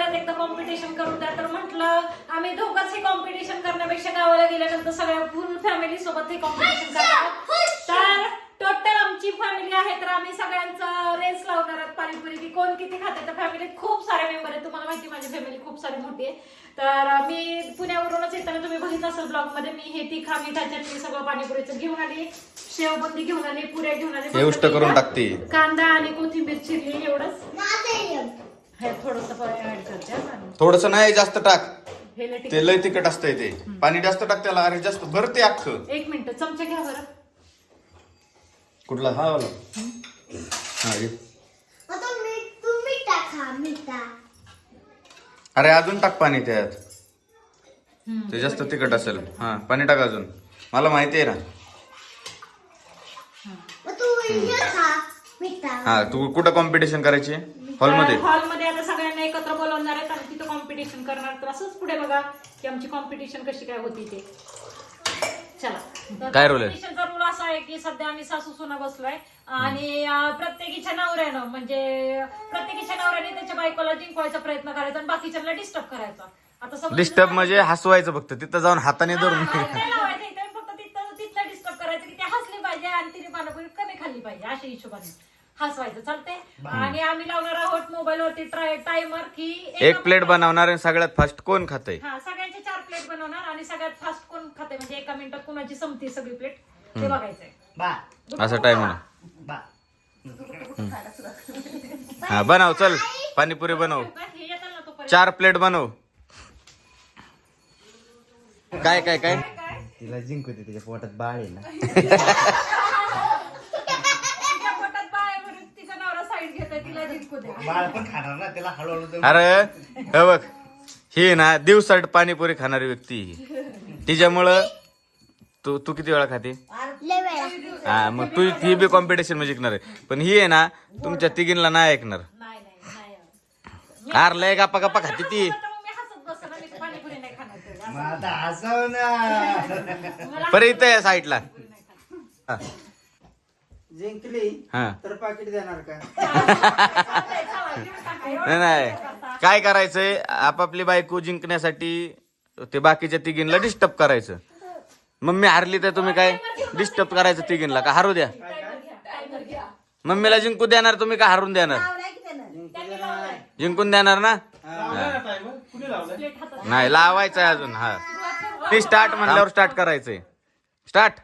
परत एकदा कॉम्पिटिशन करून द्या. तर म्हटलं आम्ही दोघंच हे कॉम्पिटिशन करण्यापेक्षा गावाला गेल्यानंतर सगळ्या फुल फॅमिली सोबत हे कॉम्पिटिशन करणार. तर टोटल आमची फॅमिली आहे तर आम्ही सगळ्यांचं रेस लावणार आहोत पाणीपुरी. की कोण किती खाते तर फॅमिलीत खूप सारे मेंबर आहेत. तुम्हाला माहिती माझी फॅमिली खूप सारी मोठी आहे. तर मी पुण्यावरूनच येताना तुम्ही बघितलं असेल ब्लॉगमध्ये मी हे तिखा मिठा चटणी सगळं पाणीपुरीचं घेऊन आली. शेवबंदी घेऊन आली पुऱ्या घेऊन आली. हे उष्ट करून टाकते. कांदा आणि कोथिंबीर चिरली एवढंच. हे थोडस ऍड करते हा पाणी. थोडस नाही जास्त टाक. हे लय. ते लय तिखट. असतंय ते. पाणी जास्त टाक त्याला अरे जास्त भर ते अख्खं. एक मिनिट चमचा घ्या बरं. कुठला? हा वाला हा घे. तुम्ही टाका मिठा अरे अजून टाक पाणी त्यात. हम्म. ते जास्त तिखट असेल. हा पाणी टाक अजून. मला माहिती आहे ना. मग तू हे खा मिठा. हा तू कुठं कॉम्पिटिशन करायची? हॉलमध्ये? हॉलमध्ये आता सगळ्यांना एकत्र बोलवणार आहेत आणि तिथं कॉम्पिटिशन करणार. तर असंच पुढे बघा की आमची कॉम्पिटिशन कशी काय होती ते. चला. काय role आहे? कॉम्पिटिशनचा रूल असा आहे की सध्या आम्ही सासू सुना बसलोय. आणि अं, प्रत्येकीच्या नवऱ्यानं म्हणजे प्रत्येकीच्या नवऱ्याने त्याच्या बायकोला जिंकवायचा प्रयत्न करायचा आणि बाकीच्यांना डिस्टर्ब करायचा. आता समजा- डिस्टर्ब म्हणजे हसवायचं फक्त. तिथं जाऊन हाताने धरून हा, ते लावायचं इथं फक्त तिथं तिथलं डिस्टर्ब करायचं की ते हसली पाहिजे आणि तिने पाणीपुरी कमी खाल्ली पाहिजे अशा हिशोबाने. हसवायचं. चालते आणि आम्ही लावणार आहोत मोबाईल वरती टायमर की एक प्लेट बनवणार आणि सगळ्यात फास्ट कोण खातंय? हा सगळ्यांचे चार प्लेट बनवणार आणि सगळ्यात फास्ट कोण खाते म्हणजे एका मिनिटात कोणाची संपती सगळी प्लेट ते बघायचंय. बा. असं टाइम म्हणा बा. हा बनव चल. पाणीपुरी बनव. हे येतात ना तोपर्यंत. चार प्लेट बनव. काय काय काय? तिला जिंकू दे त्याच्या पोटात बाळ आहे ना तिच्या पोटात बाळ आहे म्हणून तिचा नवरा साईड घेतोय तिला जिंकू दे बाळ पण खाणार ना त्याला हळूहळू जाऊन- अरे हे बघ ही ना दिवसाट पाणीपुरी खाणारी व्यक्ती ही. तिच्यामुळं तू तू किती वेळा खाते? लय वेळा. हा मग तू ही बी कॉम्पिटिशनमध्ये जिंकणार आहे. पण ही आहे ना तुमच्या तिघींना नाही ऐकणार. नाही नाही नाही आर लय गप्पा गप्पा खाते ती. आता मग मी हसत बसणार मी पाणीपुरी नाही खाणार तेवढं. मग आता हसव ना मला पर इथं आहे साईडला. हा, जिंकली हा. तर पाकिट देणार का? नाही नाही. काय करायचंय? आपापली बायको जिंकण्यासाठी ते बाकीच्या तिघींना डिस्टर्ब करायचं. मम्मी हारली तर तुम्ही काय डिस्टर्ब करायचं तिघींना का? हारू द्या. मम्मीला जिंकू देणार तुम्ही का हारून देणार? जिंकून देणार ना? नाही लावायचंय अजून हा. ती स्टार्ट म्हणल्यावर स्टार्ट करायचंय. स्टार्ट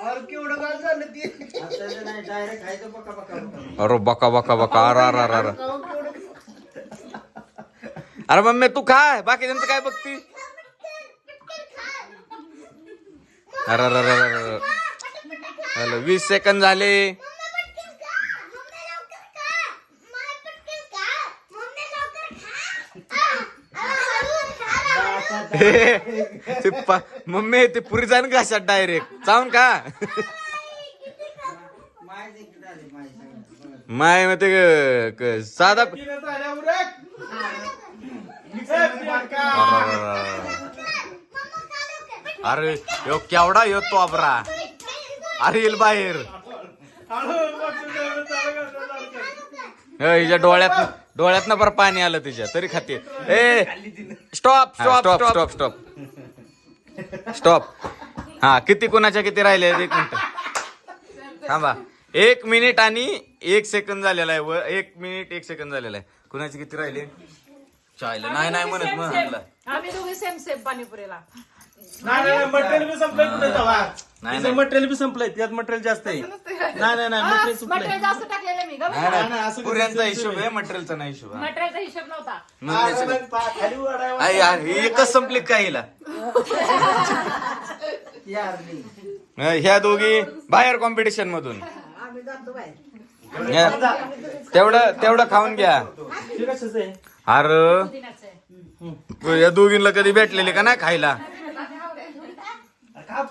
और केवढं गाल झालं ती नाही डायरेक्ट खायचं बका बका बका. अरे बका बका बका अरे अरे अरे अरे। अरे मम्मी तू काय बाकी त्यांचं काय बघती? अरे अरे अरे अरे अरे. हॅलो वीस सेकंद झाले. ते पा- मम्मी ते पुरी जाण का अशात डायरेक्ट चावून का? माय मग ते साधा अरे यो केवढा येतो अबरा अरे येईल बाहेर. हिच्या डोळ्यात डोळ्यात बरं पाणी आलं तिच्या तरी खाते. ए stop stop stop stop stop stop हा किती कुणाच्या किती राहिले? एक मिनिट. थांबा. एक मिनिट आणि एक सेकंद झालेला आहे. व एक मिनिट एक सेकंद झालेला आहे. कुणाचे किती राहिले? चायला. नाही नाही म्हणत सेम आम्ही दोघे सेम सेम पाणीपुरीला. नाही नाही मटेरियल बी संपलंय कुठे तेव्हा नाही, तिचं नाही. मटेरियल बी संपलंय त्यात मटेरियल जास्त आहे. नाही नाही नाही मटेरियल मटेरियल जास्त टाकलेलं मी गं. नाही, नाही, नाही, असं पुऱ्यांचा कसं हिशोब आहे मटेरियलचा नाही हिशोब हा. मटेरियलचा हिशोब नव्हता. हा, पा- खाली. आई, यार, ही एकच संपली का हिला? यार मी. ह्या दोघी बाहेर कॉम्पिटिशन मधून. आम्ही जातो बाहेर. या. तेवढं तेवढं खाऊन घ्या. हे कशाचं आहे? अरे पुदिन्याचं आहे. या दोघींना कधी भेटलेले का नाही खायला?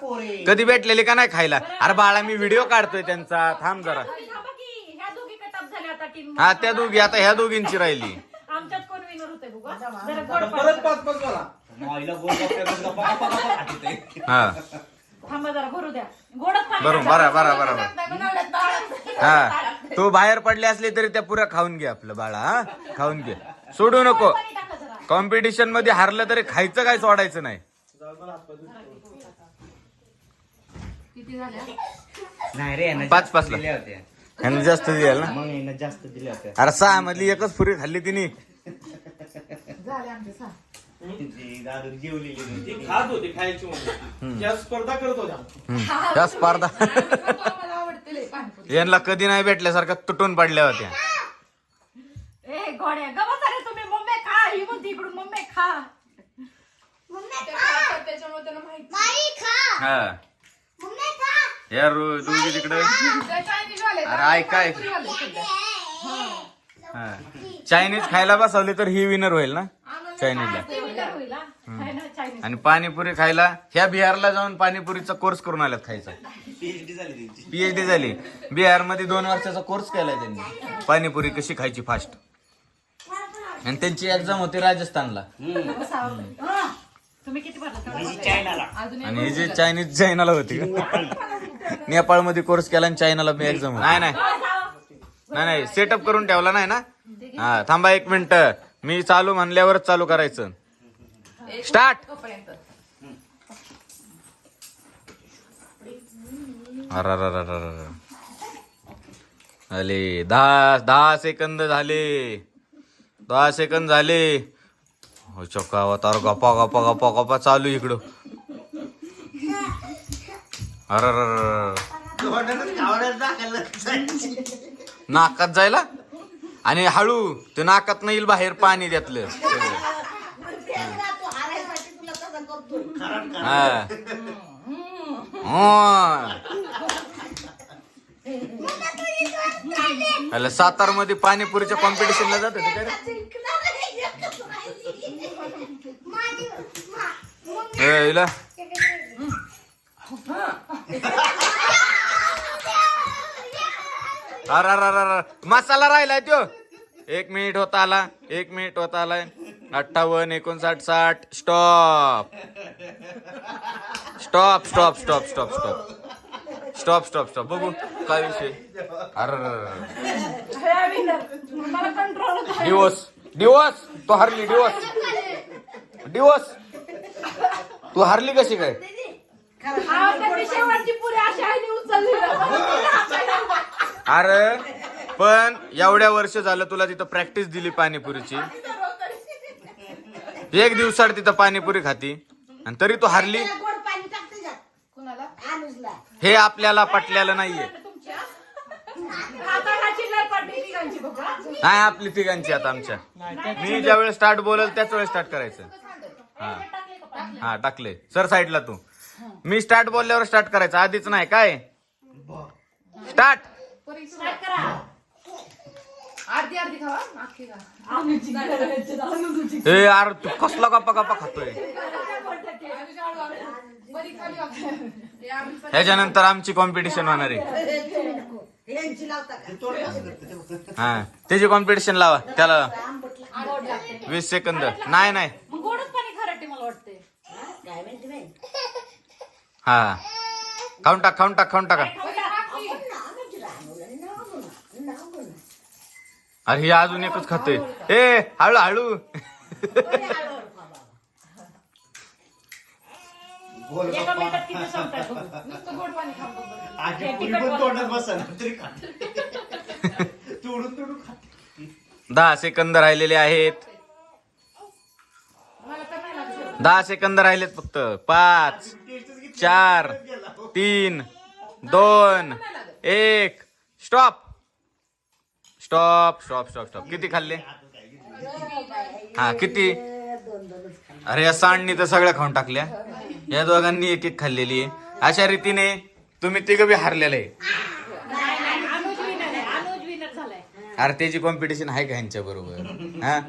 पोरे. कधी भेटलेले का नाही खायला? अरे बाळा मी व्हिडिओ काढतोय त्यांचा. थांब जरा. तुम्ही थांबा की ह्या दोघी कटअप झाल्या आता टीम हा त्या दोघी आता ह्या दोघींची राहिली. आमच्यात कोण विनर होते बघा जरा गोड आता पाणी परत पाच पाच बोला. आईला गोल गप्पे गप्पा गप्पा गप्पा खाते ते. हा. थांबा जरा भरू द्या. गोडच पाणी बरोबर टाका. बरा बरा बरा हा. तू बाहेर पडले असले तरी त्या पुऱ्या खाऊन घे आपलं बाळा हा. खाऊन घे. सोडू नको. पाणी टाका जरा. कॉम्पिटिशनमध्ये हारलं तरी खायचं काय सोडायचं नाही. नाही रे यांना पाच जास्त पाचला. दिल्या होत्या. ह्यांनी जास्त दिलं ना? मग यांना जास्त दिल्या होत्या. अरे सहा मधली एकच पुरी खाल्ली तिने. जी दादू जेवलेली ती नव्हती. खात होती खायची म्हणून. त्या स्पर्धा करत होत्या. हम्म. त्या स्पर्धा. यांना कधी नाही भेटल्यासारखं तुटून पडल्या होत्या. ए गोड्या गमत अरे तुम्ही मम्मी खा ही म्हणते इकडून मम्मी खा. मम्मी खा. त्याच्यामुळे त्याला माहिती हा. मम्मी खा या रो- दोघी तिकडे. हा. चायनीज खायला बसवली तर ही विनर होईल ना? चायनीजला. काय आणि पाणीपुरी खायला ह्या बिहारला जाऊन पाणीपुरीचा कोर्स करून आल्यात खायचा. PhD झाली त्यांची. पीएचडी झाली. बिहारमध्ये दोन वर्षाचा कोर्स केलाय त्यांनी. पाणीपुरी कशी खायची फास्ट आणि त्यांची एक्झाम होती राजस्थानला. हा. तुम्ही किती भरला तेवढा? भरला. चायनाला. आणि हे जे चायनीज चायनाला होती. नेपाळमध्ये कोर्स केला आणि चायनाला मी एक्झाम नाही नाही. नाही नाही. सेटअप करून ठेवला नाही ना? हा थांबा एक मिनिट. मी चालू म्हणल्यावरच चालू करायचं. स्टार्ट तोपर्यंत. झाले. दहा दहा सेकंद झाले. दहा सेकंद झाले. हो चक्का अवतार गप्पा गप्पा गप्पा गप्पा चालू इकडं अरे नाकात जायला आणि हळू ते नाकात नाही येईल बाहेर पाणी त्यातलं हा. अरे पाणीपुरीच्या कॉम्पिटिशनला जात होते हिला. अरे अरे अरे. मसाला राहिलाय त्यो. एक मिनिट होता आला एक मिनिट होता आलाय. अठ्ठावन्न एकोणसाठ साठ. Stop. Stop stop stop stop stop. Stop stop stop. बघू काय विषय. अरे डिवोर्स डिवोर्स तू हरली डिवोर्स डिवोर्स तू हारली कशी काय? अरे पण एवढ्या वर्ष झालं तुला तिथं प्रॅक्टिस दिली पाणीपुरीची. एक दिवसाड तिथं पाणीपुरी खाती. आणि तरी तू हारली. हे आपल्याला पटलेलं नाहीये. नाही आपली तिघांची आता आमच्या. मी ज्या वेळेस स्टार्ट बोलल त्याच वेळेस स्टार्ट करायचं. हा. हा टाकले. सर साईडला तू. मी स्टार्ट बोलल्यावर स्टार्ट करायचं. आधीच नाही काय? स्टार्ट! हे यार तू कसला गप्पा गप्पा खातोय. हे ह्याच्यानंतर आमची कॉम्पिटिशन होणार आहे. हा त्याची कॉम्पिटिशन लावा. त्याला वीस सेकंद नाही नाही मग गोडच पाणी खरटे मला वाटते हा. खाऊन टाक खाऊन टाक खाऊन टाका. अरे हे अजून एकच खातोय. ए हळू हळू. एका. मिनिटात किती. नुसतं गोड पाणी बघ. तोडून तोडून दहा सेकंद राहिलेले आहेत. मला तर नाही लागत. दहा सेकंद राहिलेत फक्त. पाच. चार तीन दोन एक. Stop stop stop stop stop किती खाल्ले? हा किती? अरे या सांडनी तर सगळ्या खाऊन टाकल्या. या दोघांनी एक एक खाल्लेली आहे. अशा रीतीने तुम्ही तिघ बी हारलेलं. आहे अरे त्याची कॉम्पिटिशन आहे का ह्यांच्या बरोबर? हा?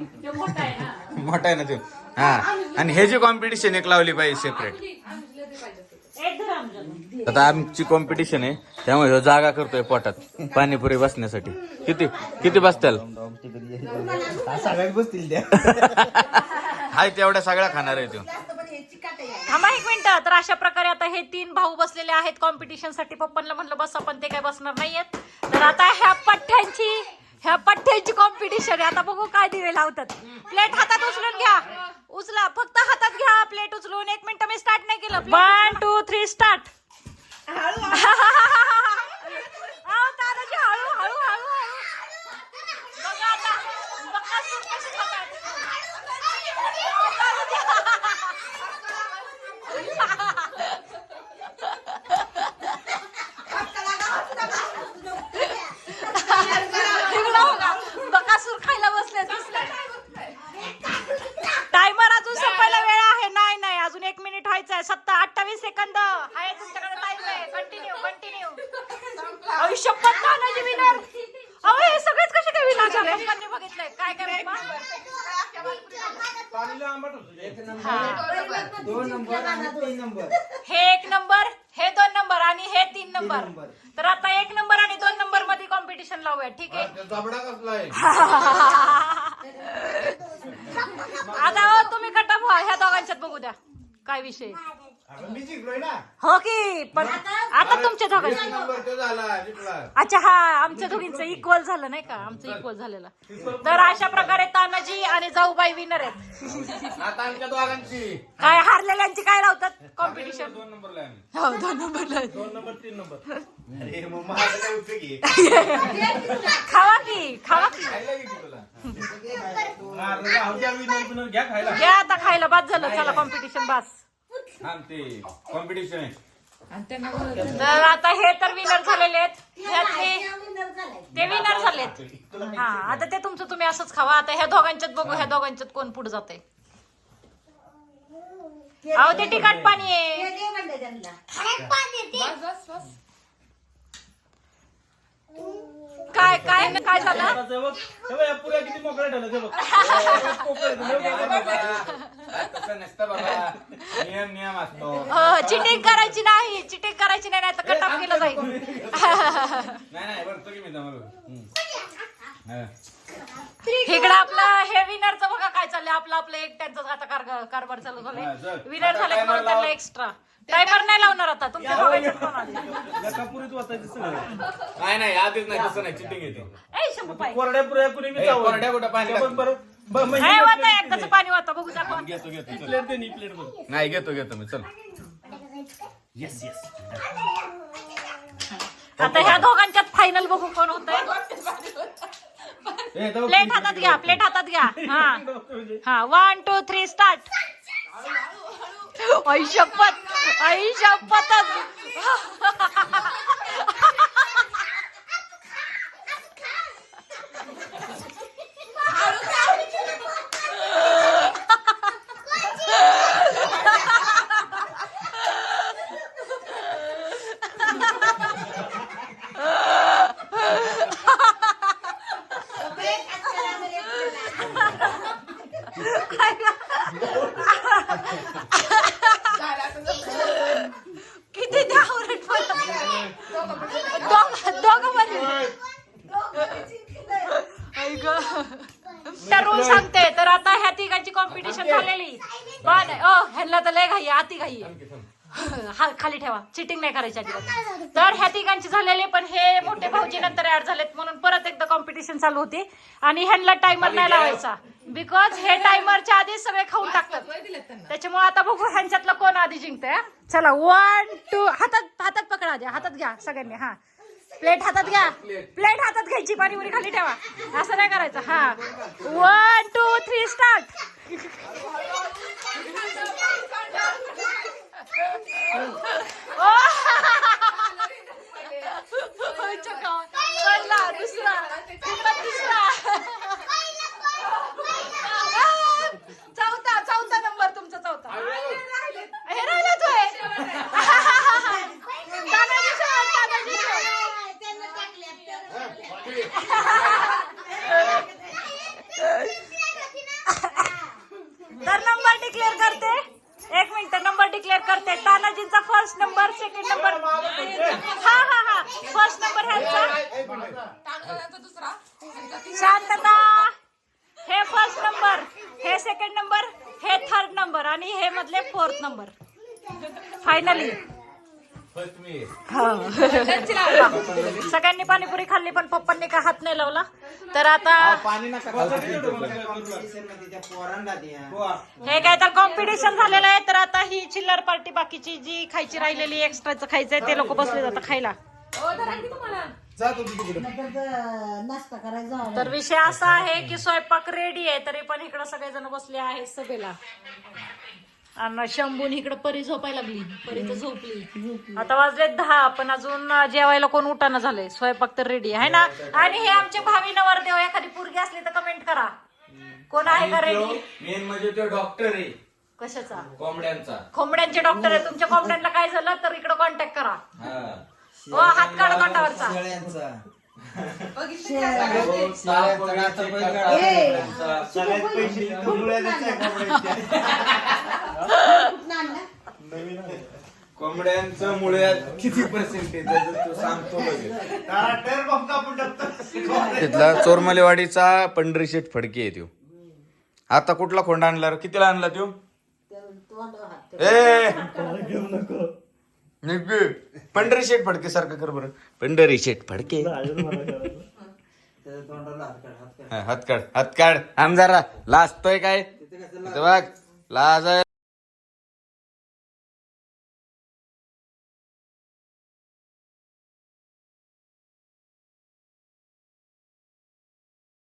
मोठा आहे ना? ते हा. आणि हे जी कॉम्पिटिशन एक लावली पाहिजे सेपरेट आता आमची कॉम्पिटिशन आहे. त्यामुळे ह्यो जागा करतोय पोटात. पाणीपुरी बसण्यासाठी. किती? किती बसताल सगळ्यात बसतील त्या हाय तेवढ्या सगळ्या खाणार आहे तो जास्त पण हे चिकाट आहे थांबा एक मिनिट. तर अशा प्रकारे आता हे तीन भाऊ बसलेले आहेत कॉम्पिटिशनसाठी. पप्पांना म्हणलं बस आपण ते काय बसणार नाहीयेत. तर आता ह्या पठ्ठ्यांची ह्या पठ्ठ्यांची कॉम्पिटिशन आहे. आता बघू काय दिवे लावतात. प्लेट हातात उचलून घ्या. उचला. फक्त हातात घ्या. प्लेट उचलून. एक मिनिट मी स्टार्ट नाही केलं. वन टू थ्री स्टार्ट हळू हळू हळू हळू बघा आता बघा सूर कशी बकासूर खायला बसले टायमर अजून संपायला वेळ आहे नाही नाही अजून एक मिनिट व्हायचं आहे सत्ता अठ्ठावीस सेकंद आहे तुमच्याकडे टाइम आहे कंटिन्यू कंटिन्यू आयुष्यपत नानाजी विनर अहो हे सगळेच कसे काय विनर झाले बघितलंय काय काय बाबा? पाणीला आंबट होतं हा. दोन नंबर आणि तीन नंबर. हे एक नंबर हे दोन नंबर आणि हे तीन नंबर. तर आता एक नंबर आणि दोन नंबरमध्ये कॉम्पिटिशन लावूया ठीक आहे? जबडा कसला आहे? आता हो, तुम्ही कटा व्हा ह्या दोघांच्यात बघू द्या. काय विषय अगं मी जिंकलोय ना हो की पण आता तुमच्या दोघांचे नंबर तो झाला जिंकला अच्छा हा आमच्या दोघींचं इक्वल झालं नाही का आमचं इक्वल झालेलं तर अशा प्रकारे तानाजी आणि जाऊबाई विनर आहेत आता आमच्या दोघांची काय हारलेल्यांची काय लावतात कॉम्पिटिशन दोन नंबरला आहे आम्ही. हो दोन नंबरला दोन नंबर तीन नंबर अरे मग माझा काय उपयोग आहे खावा की खावा की खायला किती तुला हा, राहू द्या, विनर बिनर घ्या खायला घ्या आता खायला बाद झालं चला कॉम्पिटिशन बास थांब ते कॉम्पिटिशन आहे. आणि त्यांना बोलवलं. तर आता हे तर विनर झालेले आहेत. ह्यातले ते विनर झालेत. हा आता ते तुमचं तुम्ही असंच खावा. आता ह्या दोघांच्यात बघू ह्या दोघांच्यात कोण पुढे जाते अहो ते तिखट पाणी आहे. हे बस बस बस. काय काय काय झालं पुऱ्या किती मोकळ्या ठेवल्या ते बघ. एक पोकळ आहे, ते बघ, बघ, बघ. तसं नसतं बाबा नियम नियम असतो चिटिंग करायची नाही चिटिंग करायची नाही नाही तर कट केलं जाईल नाही नाही भरतो की मी जमा हा. हे विनरचं बघा काय चाललंय आपलं आपलं एक त्यांचं आता कार- कारभार चालू हा, झालंय चल. विनर आता झाले timer म्हणून त्यांना लाव. एक्स्ट्रा टायमर नाही लावणार आता तुमच्या कोण आले? वाचायचं सगळं नाही नाही आधीच नाही तसं नाही चिटिंग येते ए शंभू पाय कोरड्या पुऱ्या कुणी बी ए, चावलं. कोरड्या कुठं पाणी त्या पण लागतं? परत ब- म्हणजे ए, एकदाच. पाणी बघू दाखवा घेतो घेतो चल. प्लेट दे नी प्लेट बघ नाही घेतो घेतो मी चल येस येस आता ह्या दोघांच्यात फायनल बघू कोण होतंय प्लेट हातात घ्या प्लेट हातात घ्या. हा. हा वन टू थ्री स्टार्ट आई शपथ आई शपथच. किती द्या ओरड दोघं पण रूल सांगते तर आता ह्या तिघांची कॉम्पिटिशन झालेली. नाही ओ ह्यांना तर लय घाई आहे, अति घाई. हा खाली ठेवा. चिटिंग नाही करायची अजिबात. तर ह्या तिघांची झालेली पण हे मोठे भाऊजी नंतर ऍड झालेत म्हणून परत एकदा कॉम्पिटिशन चालू होती. आणि ह्यांना टायमर नाही लावायचा. बिकॉज हे टायमरच्या आधी सगळे खाऊन टाकतात. त्याच्यामुळे आता बघू ह्यांच्यातलं कोण आधी जिंकतंय? चला वन टू हातात हातात पकडा द्या हातात घ्या सगळ्यांनी हा. प्लेट हातात घ्या. प्लेट हातात घ्यायची पाणीपुरी खाली ठेवा. असं नाही करायचं हा. वन टू थ्री स्टार्ट दुसरा. दुसरा चौथा चौथा नंबर तुमचा चौथा हे राहिला तो तानाजी शेवट, तानाजी शेवट. त्यांना टाकल्यात, त्यांना टाकल्यात. नंबर सेकंड नंबर हा हा हा फर्स्ट नंबर ह्यांचा दुसरा शांतता हे फर्स्ट नंबर हे सेकंड नंबर हे थर्ड नंबर आणि हे मधले फोर्थ नंबर फायनली फर्स्ट मी सगळ्यांनी पाणीपुरी खाल्ली पण पप्पांनी काय हात नाही लावला. तर आता पाणी नका कॉम्पिटिशनमध्ये त्या पोरांना द्या. हे काय तर कॉम्पिटिशन झालेलं आहे तर आता ही चिल्लर पार्टी बाकीची जी खायची राहिलेली एक्स्ट्राचं खायचंय ते लोक बसले जातात खायला. तर विषय असा आहे की स्वयंपाक रेडी आहे तरी पण इकडे सगळेजण बसले आहेत सभेला. आणि शंभून इकडे परी झोपायला लागली. परी तर झोपली. आता वाजले दहा पण अजून जेवायला कोण उठाना झालंय? स्वयंपाक तर रेडी आहे ना? आणि हे आमचे भावी नवरदेव एखादी पोरगी असली तर कमेंट करा. कोण आहे का रेडी मेन म्हणजे तो डॉक्टर आहे. कशाचा? कोंबड्यांचा. कोंबड्यांचे डॉक्टर आहे. तुमच्या कोंबड्यांना काय झालं तर इकडे कॉन्टॅक्ट करा. हा. हात काढा तोंडावरचा. सगळ्यात पैसे. कोंबड्यांच्या. कोंबड्यांचं मुळ्यात किती पर्सेंटेज तो सांगतो. तिथला चोरमलेवाडीचा पंढरी शेठ फडके आहे त्यो. आता कुठला खोंड आणला? कितीला आणला त्यो? ए. पंढरी शेठ फडके सारखं कर बरं. पंढरी शेठ फडके. हा, हात. काढ हात काढ. आम जरा लाजतोय काय? बघ लाज